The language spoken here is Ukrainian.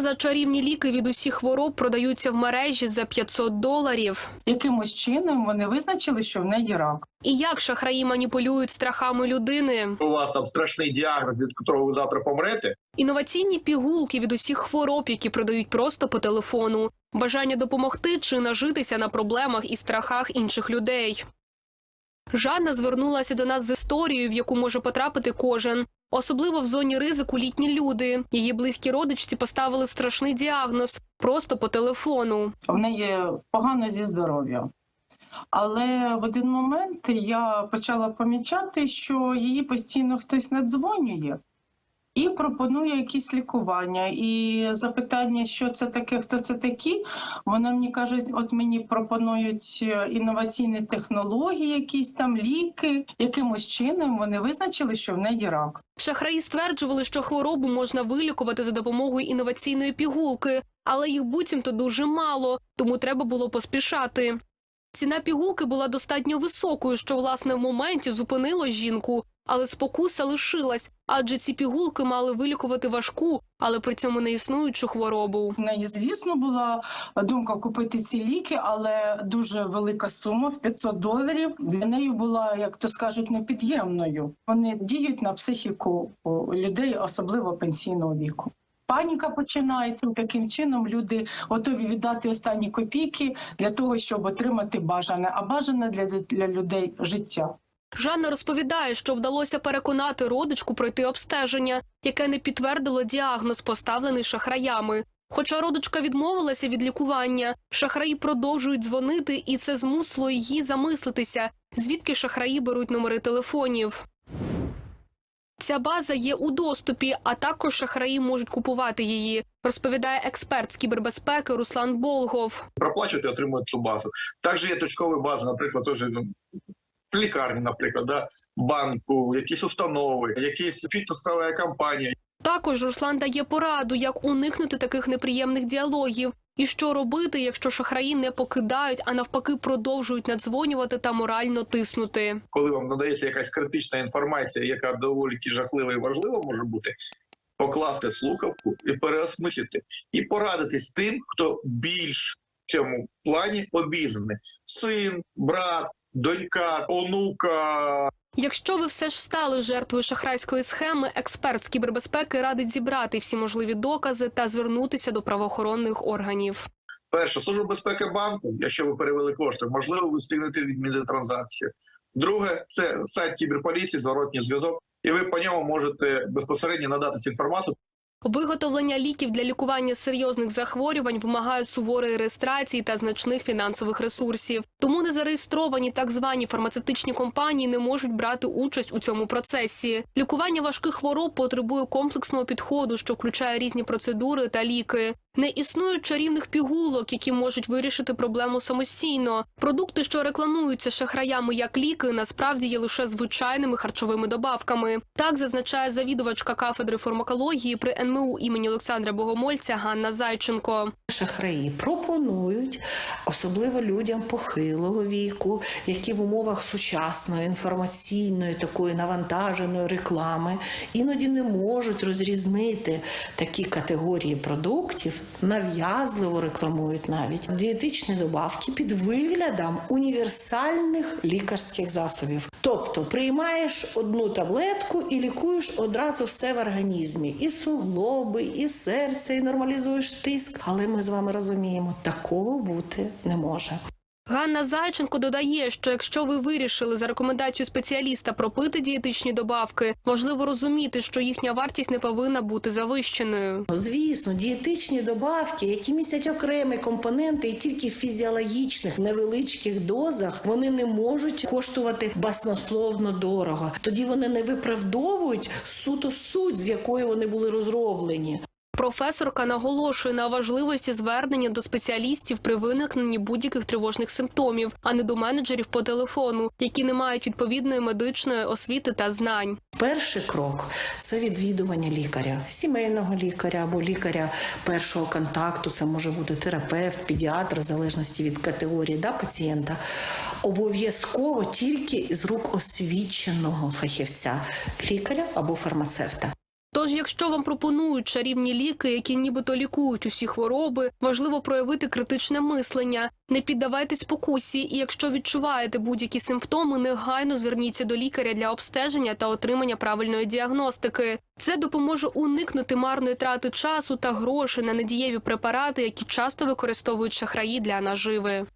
за чарівні ліки від усіх хвороб продаються в мережі за 500 доларів? Якимось чином вони визначили, що в неї рак. І як шахраї маніпулюють страхами людини? у вас там страшний діагноз, від якого ви завтра помрете. Інноваційні пігулки від усіх хвороб, які продають просто по телефону, бажання допомогти чи нажитися на проблемах і страхах інших людей. Жанна звернулася до нас з історією, в яку може потрапити кожен. Особливо в зоні ризику літні люди. Її близькі родичці поставили страшний діагноз просто по телефону. В неї погано зі здоров'ям. Але в один момент я почала помічати, що її постійно хтось надзвонює і пропонує якісь лікування. І запитання, що це таке, хто це такі, вона мені каже, от мені пропонують е, інноваційні технології, якісь там ліки. Якимось чином вони визначили, що в неї рак. Шахраї стверджували, що хворобу можна вилікувати за допомогою інноваційної пігулки, але їх буцімто дуже мало, тому треба було поспішати. Ціна пігулки була достатньо високою, що власне в моменті зупинило жінку, але спокуса лишилась, адже ці пігулки мали вилікувати важку, але при цьому не існуючу хворобу. Неї, звісно, була думка купити ці ліки, але дуже велика сума в 500 доларів для неї була, як то скажуть, непід'ємною. Вони діють на психіку людей, особливо пенсійного віку. Паніка починається таким чином. Люди готові віддати останні копійки для того, щоб отримати бажане, а бажане для, для людей життя. Жанна розповідає, що вдалося переконати родичку пройти обстеження, яке не підтвердило діагноз, поставлений шахраями. Хоча родичка відмовилася від лікування, шахраї продовжують дзвонити, і це змусило її замислитися, звідки шахраї беруть номери телефонів. Ця база є у доступі, а також шахраї можуть купувати її, розповідає експерт з кібербезпеки Руслан Болгов. Проплачуєте, отримуєте цю базу. Також є точкові бази, наприклад, теж лікарні, наприклад, да, банку, якісь установи, якісь фітнесова компанія. Також Руслан дає пораду, як уникнути таких неприємних діалогів, і що робити, якщо шахраї не покидають, а навпаки продовжують надзвонювати та морально тиснути. Коли вам надається якась критична інформація, яка доволі жахлива і важлива може бути, покласти слухавку і переосмислити, і порадитись тим, хто більш в цьому плані обізнаний: син, брат, донька, онука, Якщо ви все ж стали жертвою шахрайської схеми, експерт з кібербезпеки радить зібрати всі можливі докази та звернутися до правоохоронних органів. Перше, служба безпеки банку, якщо ви перевели кошти, можливо, ви встигнете відмінити транзакцію. Друге, це сайт кіберполіції, зворотній зв'язок, і ви по ньому можете безпосередньо надати цю інформацію. Виготовлення ліків для лікування серйозних захворювань вимагає суворої реєстрації та значних фінансових ресурсів. Тому незареєстровані так звані фармацевтичні компанії не можуть брати участь у цьому процесі. Лікування важких хвороб потребує комплексного підходу, що включає різні процедури та ліки. Не існують чарівних пігулок, які можуть вирішити проблему самостійно. Продукти, що рекламуються шахраями як ліки, насправді є лише звичайними харчовими добавками. Так зазначає завідувачка кафедри фармакології при НМУ імені Олександра Богомольця Ганна Зайченко. Шахраї пропонують, особливо людям похилого віку, які в умовах сучасної інформаційної такої навантаженої реклами іноді не можуть розрізнити такі категорії продуктів, нав'язливо рекламують навіть дієтичні добавки під виглядом універсальних лікарських засобів. Тобто приймаєш одну таблетку і лікуєш одразу все в організмі, і суглоби, і серце, і нормалізуєш тиск. Але ми з вами розуміємо, такого бути не може. Ганна Зайченко додає, що якщо ви вирішили за рекомендацією спеціаліста пропити дієтичні добавки, важливо розуміти, що їхня вартість не повинна бути завищеною. Звісно, дієтичні добавки, які містять окремі компоненти, і тільки в фізіологічних невеличких дозах вони не можуть коштувати баснословно дорого. Тоді вони не виправдовують суто суть, з якої вони були розроблені. Професорка наголошує на важливості звернення до спеціалістів при виникненні будь-яких тривожних симптомів, а не до менеджерів по телефону, які не мають відповідної медичної освіти та знань. Перший крок це відвідування лікаря, сімейного лікаря або лікаря першого контакту. Це може бути терапевт, педіатр, в залежності від категорії да, пацієнта. Обов'язково тільки з рук освіченого фахівця, лікаря або фармацевта. Якщо вам пропонують чарівні ліки, які нібито лікують усі хвороби, важливо проявити критичне мислення. Не піддавайтесь покусі, і якщо відчуваєте будь-які симптоми, негайно зверніться до лікаря для обстеження та отримання правильної діагностики. Це допоможе уникнути марної трати часу та грошей на недієві препарати, які часто використовують шахраї для наживи.